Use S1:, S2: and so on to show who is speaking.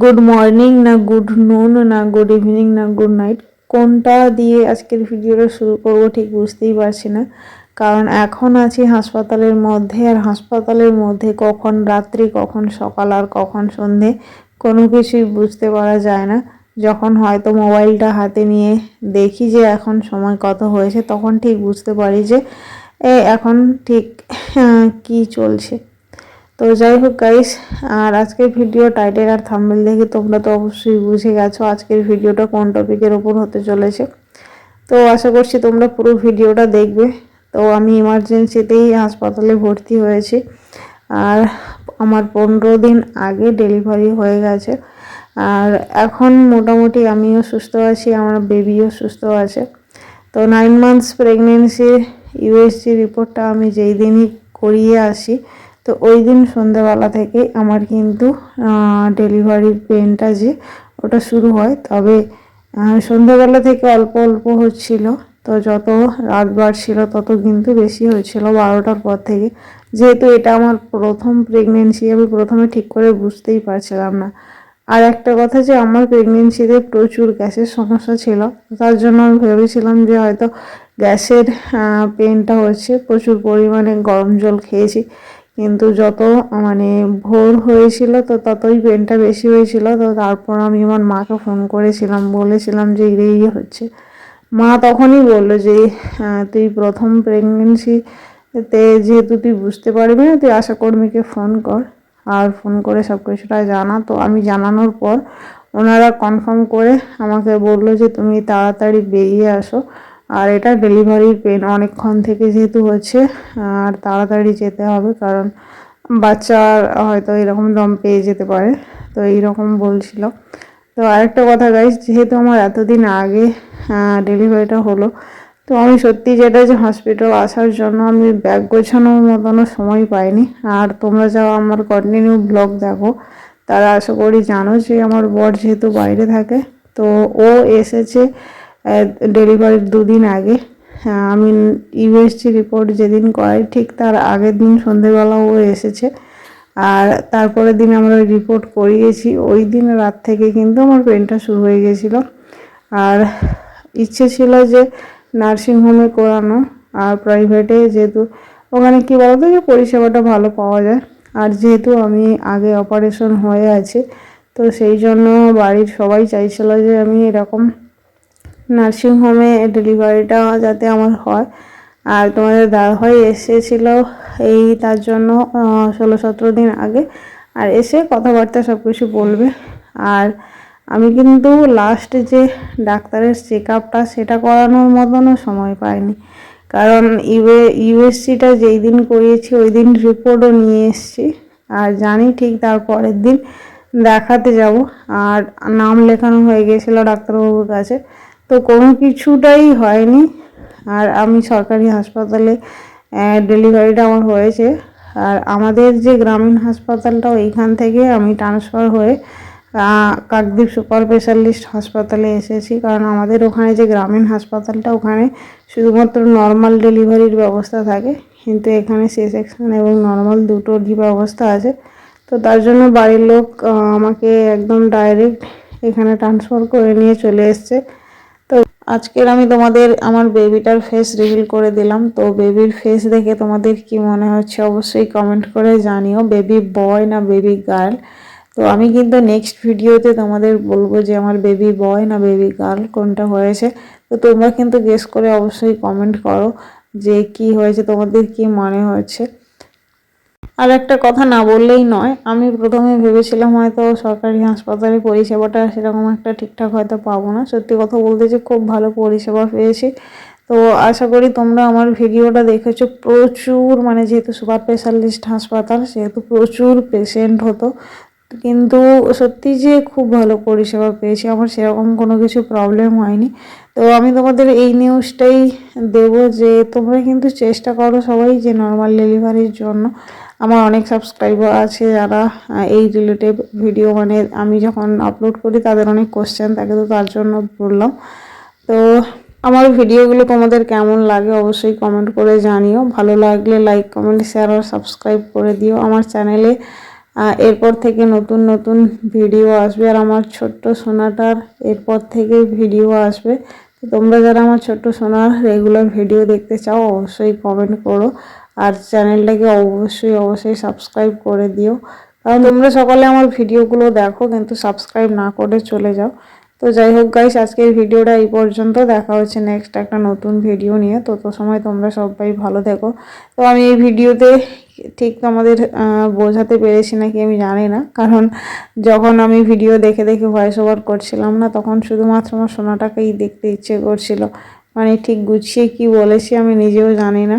S1: Good morning না good noon না good evening না গুড নাইট কোনটা দিয়ে আজকের ভিডিওটা শুরু করব ঠিক বুঝতেই পারছি না। কারণ এখন আছি হাসপাতালের মধ্যে আর হাসপাতালের মধ্যে কখন রাত্রি কখন সকাল আর কখন সন্ধে কোনো কিছুই বুঝতে পারা যায় না। যখন হয়তো মোবাইলটা হাতে নিয়ে দেখি যে এখন সময় কত হয়েছে তখন ঠিক বুঝতে পারি যে এখন ঠিক আহ, কি চলছে। তো যাই হোক গাইস আর আজকের ভিডিও টাইটেল আর থাম্বনেল দেখে তোমরা তো অবশ্যই বুঝে গেছো আজকের ভিডিওটা কোন টপিকের ওপর হতে চলেছে। তো আশা করছি তোমরা পুরো ভিডিওটা দেখবে। তো আমি ইমার্জেন্সিতেই হাসপাতালে ভর্তি হয়েছি। আর আমার পনেরো দিন আগে ডেলিভারি হয়ে গেছে। আর এখন মোটামুটি আমিও সুস্থ আছি, আমার বেবিও সুস্থ আছে। তো নাইন মান্থস প্রেগনেন্সির ইউএসজি রিপোর্টটা আমি যেই দিনই করিয়ে আসি তো ওই দিন সন্ধ্যাবেলা থেকে আমার কিন্তু ডেলিভারির পেনটা যে ওটা শুরু হয়, তবে সন্ধ্যাবেলা থেকে অল্প অল্প হচ্ছিল। তো যত রাত বাড়ছিল তত কিন্তু বেশি হয়েছিল বারোটার পর থেকে। যেহেতু এটা আমার প্রথম প্রেগনেন্সি আমি প্রথমে ঠিক করে বুঝতেই পারছিলাম না। আর একটা কথা যে আমার প্রেগনেন্সিতে প্রচুর গ্যাসের সমস্যা ছিল, তার জন্য আমি ভেবেছিলাম যে হয়তো গ্যাসের পেনটা হচ্ছে প্রচুর পরিমাণে গরম জল খেয়েছি। কিন্তু যত মানে ভোর হয়েছিল তো ততই পেনটা বেশি হয়েছিল। তো তারপর আমি আমার মাকে ফোন করেছিলাম, বলেছিলাম যে এই হচ্ছে। মা তখনই বলল যে তুই প্রথম প্রেগনেন্সিতে যেহেতু তুই বুঝতে পারবি না, তুই আশাকর্মীকে ফোন কর। আর ফোন করে সব কিছুটা জানা। তো আমি জানানোর পর ওনারা কনফার্ম করে আমাকে বলল যে, তুমি তাড়াতাড়ি বেরিয়ে আসো। আর এটা ডেলিভারির পেন অনেকক্ষণ থেকে যেহেতু হচ্ছে আর তাড়াতাড়ি যেতে হবে কারণ বাচ্চার হয়তো এরকম দম পেয়ে যেতে পারে, তো এইরকম বলছিল। তো আরেকটা কথা গাইস যেহেতু আমার এতদিন আগে ডেলিভারিটা হলো, তো আমি সত্যি যেটা যে হসপিটাল আসার জন্য আমি ব্যাগ গোছানোর মতনও সময় পাইনি। আর তোমরা যাও আমার কন্টিনিউ ব্লগ দেখো, তারা আশা করি জানো যে আমার বর যেহেতু বাইরে থাকে, তো ও এসেছে ডেলিভারির দুদিন আগে। আমি ইউএসজি রিপোর্ট যেদিন করাই, ঠিক তার আগের দিন সন্ধেবেলা ও এসেছে। আর তারপরের দিন আমরা রিপোর্ট করিয়েছি। ওই দিন রাত থেকে কিন্তু আমার পেনটা শুরু হয়ে গেছিল। আর ইচ্ছে ছিল যে নার্সিংহোমে করানো, আর প্রাইভেটে যেহেতু ওখানে কী বলতো যে পরিষেবাটা ভালো পাওয়া যায়। আর যেহেতু আমি আগে অপারেশন হয়ে আছে, তো সেই জন্য বাড়ির সবাই চাইছিল যে আমি এরকম নার্সিংহোমে ডেলিভারিটা যাতে আমার হয়। আর তোমাদের দাদাভাই এসেছিল এই তার জন্য ষোলো সতেরো দিন আগে। আর এসে কথাবার্তা সব কিছু বলবে। আর আমি কিন্তু লাস্ট যে ডাক্তারের চেক আপটা সেটা করানোর মতনও সময় পাইনি। কারণ ইউএ, ইউএসসিটা যেই দিন করিয়েছি, ওই দিন রিপোর্টও নিয়ে এসেছি। আর জানি ঠিক তার পরের দিন দেখাতে যাব। আর নাম লেখানো হয়ে গিয়েছিল ডাক্তারবাবুর কাছে। তো কোনো কিছুটাই হয়নি। আর আমি সরকারি হাসপাতালে ডেলিভারিটা আমার হয়েছে। আর আমাদের যে গ্রামীণ হাসপাতালটা ওইখান থেকে আমি ট্রান্সফার হয়ে কাকদ্বীপ সুপার স্পেশালিস্ট হাসপাতালে এসেছি। কারণ আমাদের ওখানে যে গ্রামীণ হাসপাতালটা, ওখানে শুধুমাত্র নর্মাল ডেলিভারির ব্যবস্থা থাকে। কিন্তু এখানে সি সেকশন এবং নর্মাল দুটোরই ব্যবস্থা আছে। তো তার জন্য বাড়ির লোক আমাকে একদম ডাইরেক্ট এখানে ট্রান্সফার করে নিয়ে চলে এসছে। আজকের আমি তোমাদের আমার বেবিটার ফেস রিভিল করে দিলাম। তো বেবির ফেস দেখে তোমাদের কি মনে হচ্ছে অবশ্যই কমেন্ট করে জানিও। বেবি বয় না বেবি গার্ল তো আমি কিন্তু নেক্সট ভিডিওতে তোমাদের বলব যে আমার বেবি বয় না বেবি গার্ল কোনটা হয়েছে? তো তোমরা কিন্তু গেস করে অবশ্যই কমেন্ট করো যে কি হয়েছে, তোমাদের কি মনে হচ্ছে? আর একটা কথা না বললেই নয়, আমি প্রথমে ভেবেছিলাম হয়তো সরকারি হাসপাতালে পরিষেবাটা সেরকম একটা ঠিকঠাক হয়তো পাবো না। সত্যি কথা বলতে যে খুব ভালো পরিষেবা পেয়েছি। তো আশা করি তোমরা আমার ভিডিওটা দেখেছ। প্রচুর মানে যেহেতু সুপার স্পেশালিস্ট হাসপাতাল, সেহেতু প্রচুর পেশেন্ট হতো। কিন্তু সত্যি যে খুব ভালো পরিষেবা পেয়েছি, আমার সেরকম কোনো কিছু প্রবলেম হয়নি। তো আমি তোমাদের এই নিউজটাই দেব যে তোমরা কিন্তু চেষ্টা করো সবাই যে নর্মাল ডেলিভারির জন্য। আমার অনেক সাবস্ক্রাইবার আছে যারা এই রিলেটেড ভিডিও মানে আমি যখন আপলোড করি তাদের অনেক কোশ্চেন থাকে, তো তার জন্য বললাম। তো আমার ভিডিওগুলো তোমাদের কেমন লাগে অবশ্যই কমেন্ট করে জানিও। ভালো লাগলে লাইক কমেন্ট শেয়ার আর সাবস্ক্রাইব করে দিও আমার চ্যানেলে এরপর থেকে নতুন নতুন ভিডিও আসবে আর আমার ছোট্ট সোনাটার এরপর থেকে ভিডিও আসবে। তোমরা যারা আমার ছোট্ট সোনার রেগুলার ভিডিও দেখতে চাও, অবশ্যই কমেন্ট করো। আর চ্যানেলটাকে অবশ্যই অবশ্যই সাবস্ক্রাইব করে দিও। কারণ তোমরা সকালে আমার ভিডিওগুলো দেখো, কিন্তু সাবস্ক্রাইব না করে চলে যাও। তো যাই হোক গাইস আজকের ভিডিওটা এই পর্যন্ত। দেখা হচ্ছে নেক্সট একটা নতুন ভিডিও নিয়ে। তো তো সময় তোমরা সবাই ভালো থেকো। তো আমি এই ভিডিওতে ঠিক তোমাদের বোঝাতে পেরেছি নাকি আমি জানি না। কারণ যখন আমি ভিডিও দেখে দেখে ভয়েস ওভার করছিলাম না, তখন শুধুমাত্র আমার সোনাটাকেই দেখতে ইচ্ছে করছিল। মানে ঠিক গুছিয়ে কি বলেছি আমি নিজেও জানি না।